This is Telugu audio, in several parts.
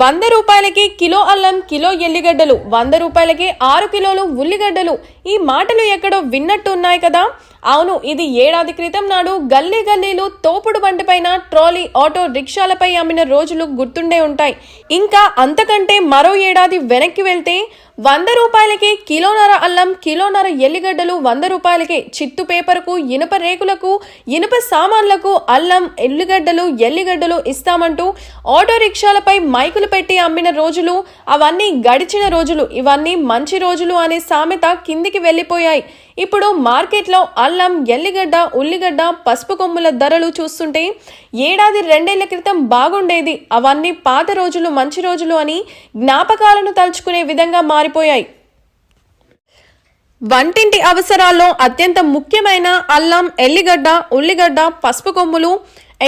వంద రూపాయలకి కిలో అల్లం కిలో ఎల్లిగడ్డలు వంద రూపాయలకి ఆరు కిలోలు ఉల్లిగడ్డలు. ఈ మాటలు ఎక్కడో విన్నట్టు ఉన్నాయి కదా? అవును ఇది ఏడాది క్రితం నాడు గల్లీ గల్లీలు తోపుడు బండిపైన ట్రాలీ ఆటో రిక్షాలపై అమ్మిన రోజులు గుర్తుండే ఉంటాయి. ఇంకా అంతకంటే మరో ఏడాది వెనక్కి వెళ్తే వంద రూపాయలకి కిలోన్నర అల్లం కిలోన్నర ఎల్లిగడ్డలు వంద రూపాయలకి చిత్తు పేపర్కు ఇనుప రేకులకు ఇనుప సామాన్లకు అల్లం ఎల్లిగడ్డలు ఎల్లిగడ్డలు ఇస్తామంటూ ఆటో రిక్షాలపై మైకులు పెట్టి అమ్మిన రోజులు అవన్నీ గడిచిన రోజులు ఇవన్నీ మంచి రోజులు అనే సామెత కిందికి వెళ్ళిపోయాయి. ఇప్పుడు మార్కెట్లో అల్లం ఎల్లిగడ్డ ఉల్లిగడ్డ పసుపు కొమ్ముల ధరలు చూస్తుంటే ఏడాది రెండేళ్ళ క్రితం బాగుండేది. అవన్నీ పాత రోజులు మంచి రోజులు అని జ్ఞాపకాలను తలుచుకునే విధంగా మారిపోయాయి. వంటింటి అవసరాల్లో అత్యంత ముఖ్యమైన అల్లం ఎల్లిగడ్డ ఉల్లిగడ్డ పసుపు కొమ్ములు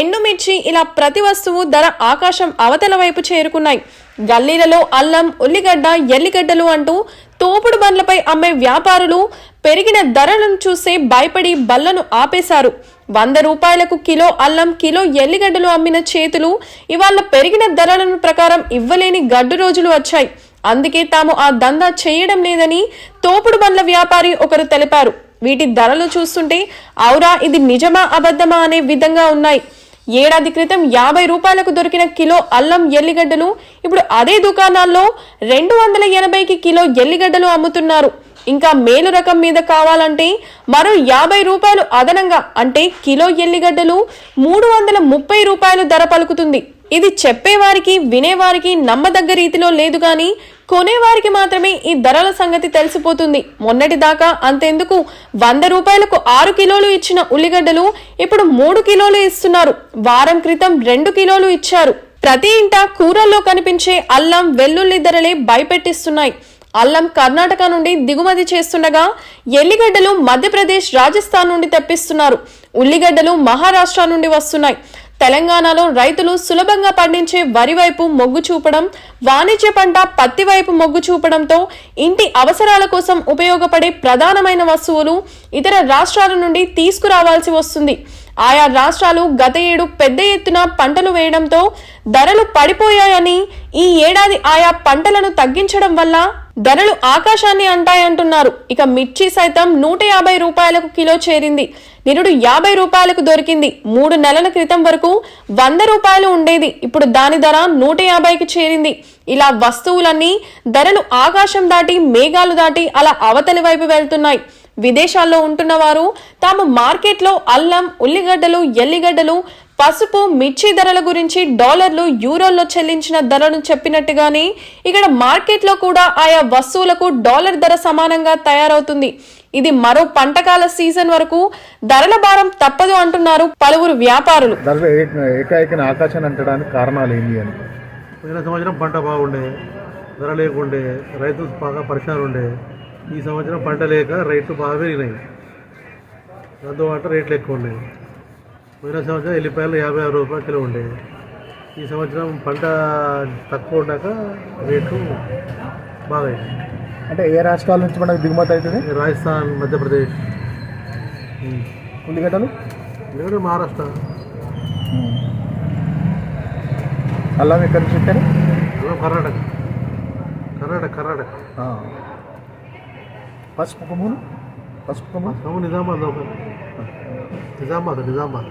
ఎండుమిర్చి ఇలా ప్రతి వస్తువు ధర ఆకాశం అవతల వైపు చేరుకున్నాయి. గల్లీలలో అల్లం ఉల్లిగడ్డ ఎల్లిగడ్డలు అంటూ తోపుడు బండ్లపై అమ్మే వ్యాపారులు పెరిగిన ధరలను చూసే భయపడి బల్లను ఆపేశారు. వంద రూపాయలకు కిలో అల్లం కిలో ఎల్లిగడ్డలు అమ్మిన చేతులు ఇవాళ పెరిగిన ధరలను ప్రకారం ఇవ్వలేని గడ్డు రోజులు వచ్చాయి. అందుకే తాము ఆ దందా చేయడం లేదని తోపుడు బండ్ల వ్యాపారి ఒకరు తెలిపారు. వీటి ధరలు చూస్తుంటే ఔరా ఇది నిజమా అబద్ధమా? అనే విధంగా ఉన్నాయి. ఏడాది క్రితం యాభై రూపాయలకు దొరికిన కిలో అల్లం ఎల్లిగడ్డలు ఇప్పుడు అదే దుకాణాల్లో రెండు వందల ఎనభైకి కిలో ఎల్లిగడ్డలు అమ్ముతున్నారు. ఇంకా మేలు రకం మీద కావాలంటే మరో యాభై రూపాయలు అదనంగా అంటే కిలో ఎల్లిగడ్డలు మూడు వందల ముప్పై రూపాయలు ధర పలుకుతుంది. ఇది చెప్పేవారికి వినేవారికి నమ్మదగ్గ రీతిలో లేదు కానీ కొనేవారికి మాత్రమే ఈ ధరల సంగతి తెలిసిపోతుంది. మొన్నటి దాకా అంతెందుకు వంద రూపాయలకు ఆరు కిలోలు ఇచ్చిన ఉల్లిగడ్డలు ఇప్పుడు మూడు కిలోలు ఇస్తున్నారు. వారం క్రితం రెండు కిలోలు ఇచ్చారు. ప్రతి ఇంట కూరల్లో కనిపించే అల్లం వెల్లుల్లి ధరలే భయపెట్టిస్తున్నాయి. అల్లం కర్ణాటక నుండి దిగుమతి చేస్తుండగా ఎల్లిగడ్డలు మధ్యప్రదేశ్ రాజస్థాన్ నుండి తెప్పిస్తున్నారు. ఉల్లిగడ్డలు మహారాష్ట్ర నుండి వస్తున్నాయి. తెలంగాణలో రైతులు సులభంగా పండించే వరి వైపు మొగ్గు చూపడం వాణిజ్య పంట పత్తి వైపు మొగ్గు చూపడంతో ఇంటి అవసరాల కోసం ఉపయోగపడే ప్రధానమైన వస్తువులు ఇతర రాష్ట్రాల నుండి తీసుకురావాల్సి వస్తుంది. ఆయా రాష్ట్రాలు గత ఏడు పెద్ద ఎత్తున పంటలు వేయడంతో ధరలు పడిపోయాయని ఈ ఏడాది ఆయా పంటలను తగ్గించడం వల్ల ధరలు ఆకాశాన్ని అంటాయంటున్నారు. ఇక మిర్చి సైతం నూట యాభై రూపాయలకు కిలో చేరింది. నిరుడు యాభై రూపాయలకు దొరికింది. మూడు నెలల క్రితం వరకు వంద రూపాయలు ఉండేది. ఇప్పుడు దాని ధర నూట యాభైకి చేరింది. ఇలా వస్తువులన్నీ ధరలు ఆకాశం దాటి మేఘాలు దాటి అలా అవతలి వైపు వెళ్తున్నాయి. విదేశాల్లో ఉంటున్న వారు తాము మార్కెట్లో అల్లం ఉల్లిగడ్డలు ఎల్లిగడ్డలు పసుపు మిర్చి ధరల గురించి డాలర్లు యూరోల్లో చెల్లించిన ధరను చెప్పినట్టుగానే ఇక్కడ మార్కెట్లో కూడా ఆయా వస్తువులకు డాలర్ ధర సమానంగా తయారవుతుంది. ఇది మరో పంటకాల సీజన్ వరకు ధరల భారం తప్పదు అంటున్నారు పలువురు వ్యాపారులు. ధరలు ఏ- ఏకాఏకిన ఆకాశాన్ని అంటడానికి కారణాలు ఏంటి అని? పోయిన సంవత్సరం పంట బాగుండే ధర లేకుండే రైతు బాగా పరిశాన్ ఉండే ఈ సంవత్సరం పంట లేక రేట్లు బాగా పెరిగినాయి. అందువల్ల రేట్లు ఎక్కువ ఉన్నాయి. పోయిన సంవత్సరం ఎల్లిపాయలు యాభై ఆరు రూపాయలు కిలో ఉండే. ఈ సంవత్సరం పంట తక్కువ ఉండక రేట్లు బాగా అంటే ఏ రాష్ట్రాల నుంచి మనకు దిగుమతి అవుతుంది? రాజస్థాన్ మధ్యప్రదేశ్. ఉల్లిగడ్డలు లేకుంటే మహారాష్ట్ర. అల్లం ఎక్కడి నుంచి వచ్చారు? అలా కర్ణాటక. కర్ణాటక కర్ణాటక. పసుపు కొమ్ములు పసుపు అవును నిజామాబాద్ నిజామాబాద్ నిజామాబాద్.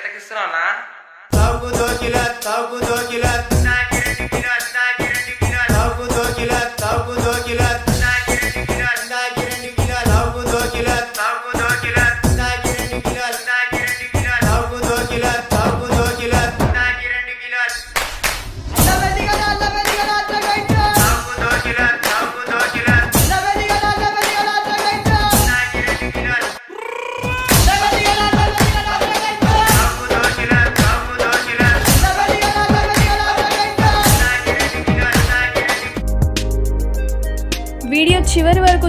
ఎంతకిస్తున్నావు ఎట్టకి ఇస్తున్నావు అన్నా తగ్గు do